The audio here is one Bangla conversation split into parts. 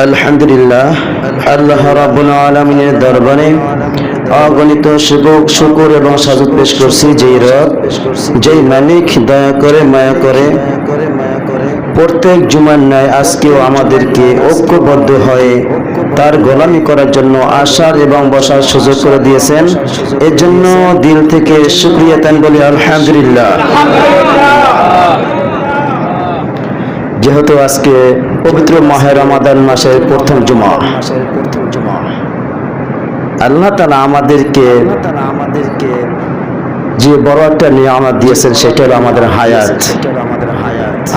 আলহামদুলিল্লাহ, আল্লাহ রাব্বুল আলামিনের দরবারে অগণিত শুভক শুকুর এবং সাজুদ পেশ করছি, যেই রব, যেই মালিক, দয়া করে, মায়া করে। প্রত্যেক জুমার ন্যায় আজকেও আমাদেরকে ঐক্যবদ্ধ হয়ে তার গোলামি করার জন্য আসার এবং বসার সুযোগ করে দিয়েছেন। এর জন্য দিল থেকে শুক্রিয়া তান বলি আলহামদুলিল্লাহ। যেহেতু আজকে পবিত্র মাহে রমাদান মাসের প্রথম জুমা। আল্লাহ তালা আমাদেরকে আমাদেরকে যে বড় একটা নিয়ামত দিয়েছেন সেটা হলো আমাদের হায়াত।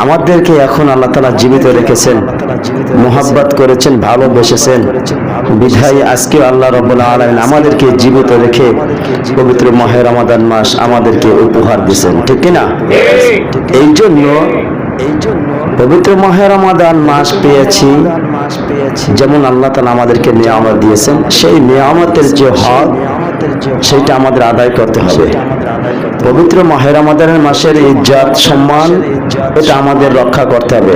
আমাদেরকে এখন আল্লাহ তালা জীবিত রেখেছেন মোহাব্বত করেছেন ভালোবেসেছেন। বিধায় আজকে আল্লাহ রব্বুল্লাহ আলমিন আমাদেরকে জীবিত রেখে পবিত্র মাহে রমাদান মাস আমাদেরকে উপহার দিয়েছেন। ঠিক কিনা? এই জন্য এই জন্য পবিত্র মাহে রমাদান মাস পেয়েছি। যেমন আল্লাহ তালা আমাদেরকে নিয়ামত দিয়েছেন সেই নিয়ামতের যে হক সেটা আমাদের আদায় করতে হবে। পবিত্র মাহে রমাদানের মাসের ইজ্জাত সম্মান এটা আমাদের রক্ষা করতে হবে।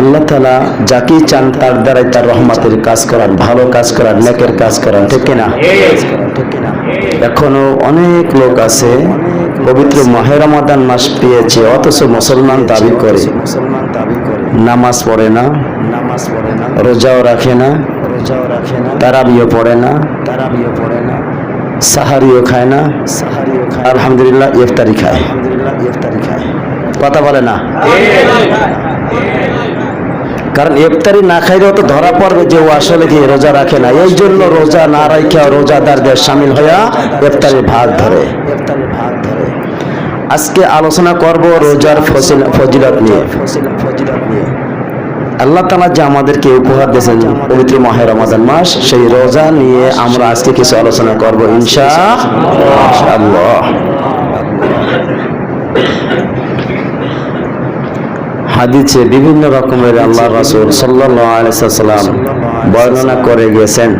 আল্লাহ তালা যাকেই চান তার দ্বারাই তার রহমতের কাজ করান ভালো কাজ করান নেকের কাজ করান ঠিক কিনা? এখনও অনেক লোক আছে পবিত্র মাহে রমাদান মাস পেয়েছে অথচ মুসলমান দাবি করে। নামাজ পড়ে না নামাজ পড়ে না। রোজাও রাখে না রোজাও রাখে না। তারাবিও পড়ে না তারাবিও পড়ে না। সাহারিও খায় না সাহারিও খায় আলহামদুলিল্লাহ ইফতারি খায়। আলহামদুলিল্লাহ ইফতারি খায়। কথা বলে না? কারণ ইফতারি না খাইলেও তো ধরা পড়বে যে ও আসলে কি রোজা রাখে না। এই জন্য রোজা না রাখা রোজাদারদের সামিল হইয়া ইফতারি ভাগ ধরে। ইফতারি ভাগ ধরে। আজকে আলোচনা করব রোজার ফজিল- ফজিলত নিয়ে। আল্লাহ তালা যে আমাদেরকে উপহার দিয়েছেন পবিত্র মাহের রমাদান মাস, সেই রোজা নিয়ে আমরা আজকে কিছু আলোচনা করব ইনশা আল্লাহ হাদিসে বিভিন্ন রকমের আল্লাহ রাসূল সাল্লাল্লাহু আলাইহি সাল্লাম বর্ণনা করে গিয়েছেন,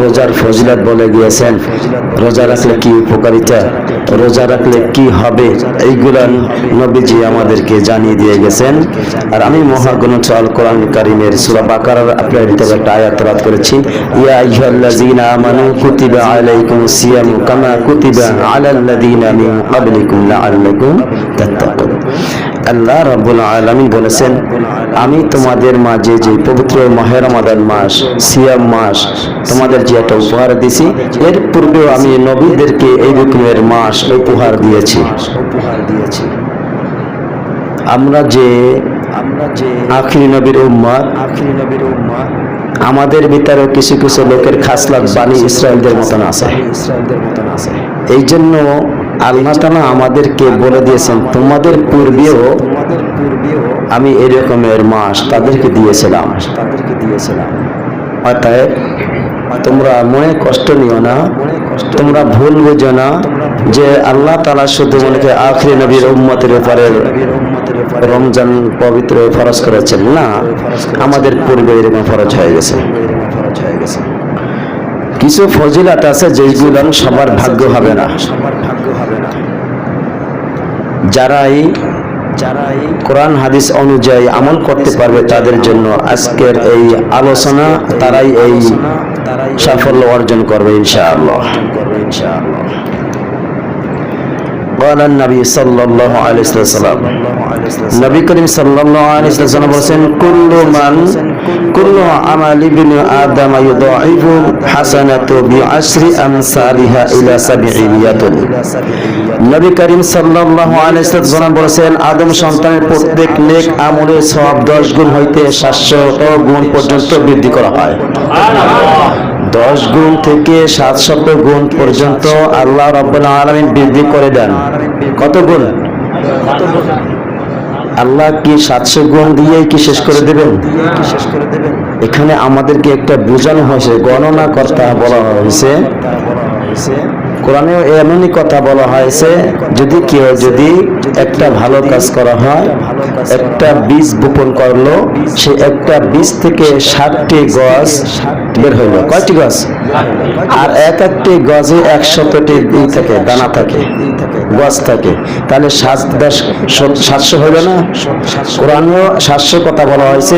রোজার ফজিলত বলে গিয়েছেন, রোজা রাখলে কি উপকারিতা, রোজা রাখলে কি হবে, এইগুলা নবীজি আমাদেরকে জানিয়ে দিয়ে গেছেন। আর আমি মহাগ্রন্থ আল কোরআন কারিমের সূরা বাকারার আপনার ভিতরে একটা আয়াত রাত করেছি, ইয়া আইয়ুহাল্লাযীনা আমানু কুতিবা আলাইকুমুস সিয়ামু কামা কুতিবা আলাল্লাযীনা মিন ক্বাবলিকুম লাআল্লাকুম তাত্তাকুন। আল্লাহ রাব্বুল আলামিন বলেছেন, আমি তোমাদের মাঝে যে পবিত্র মাহে রমাদান মাস, সিয়াম মাস তোমাদের যে একটা উপহার দিছি, এর পূর্বেও আমি নবীদেরকে এই রকমের মাস উপহার দিয়েছি। উপহার দিয়েছি আমরা যে আমরা যে আখিরি নবীর উম্মাদ আখিরি নবীর উম্মাদ আমাদের ভিতরে কিছু কিছু লোকের খাসলাত বাণী ইসরায়েলদের মতন আছে ইসরায়েলদের মতন আছে। এই জন্য আল্লাহ তালা আমাদেরকে বলে দিয়েছেন, তোমাদের পূর্বেও আমি এরকমের মাস তাদেরকে দিয়েছিলাম। তাদেরকে দিয়েছিলাম অতএব তোমরা মনে কষ্ট নিও না, তোমরা ভুল বুঝো না যে আল্লাহ তালা শুধু মনে করে আখরি নবীর উম্মতের ব্যাপারে রমজান পবিত্র ফরজ করেছেন। না, আমাদের পূর্বে এরকম ফরজ হয়ে গেছে। কিছু ফজিলাত আছে যেগুলো সবার ভাগ্য হবে না। ভাগ্য হবে না। যারাই যারাই কোরআন, হাদিস অনুযায়ী আমল করতে পারবে তাদের জন্য আজকের এই আলোচনা, তারাই এই সাফল্য অর্জন করবে ইনশাআল্লাহ। قال النبي صلى الله عليه وسلم নবী করিম সাল্লাল্লাহু আলাইহি ওয়াসাল্লাম বলেন কুল্লু মান কুল্লু আমালি ইবনি আদম ইউদাইফু হাসানাতু বিআশরি আমসালিহা ইলা সাবঈয়াতুন নবী করিম সাল্লাল্লাহু আলাইহি ওয়াসাল্লাম বলেছেন আদম সন্তানের প্রত্যেক নেক আমলের সওয়াব 10 গুণ হইতে 700 গুণ পর্যন্ত বৃদ্ধি করা হয় দশ গুণ থেকে সাতশত গুণ পর্যন্ত আল্লাহ রব্বুল আলমিন বৃদ্ধি করে দেন। কত গুণ? আল্লাহ কি সাতশো গুণ দিয়ে কি শেষ করে দেবেন? এখানে আমাদেরকে একটা বোঝানো হয়েছে, গণনা কর্তা বলা হয়েছে। কোরআনে এমনই কথা বলা হয়েছে, যদি কেউ যদি একটা ভালো কাজ করা হয়, একটা বীজ বপন করল, সে একটা বীজ থেকে ষাটটি গছ বের হইল। কয়টি গছ? আর এক একটি গজে একশতটি ই থাকে, দানা থাকে, গছ থাকে। তাহলে সাত সাতশো হইল না? কোরআনেও সাতশো কথা বলা হয়েছে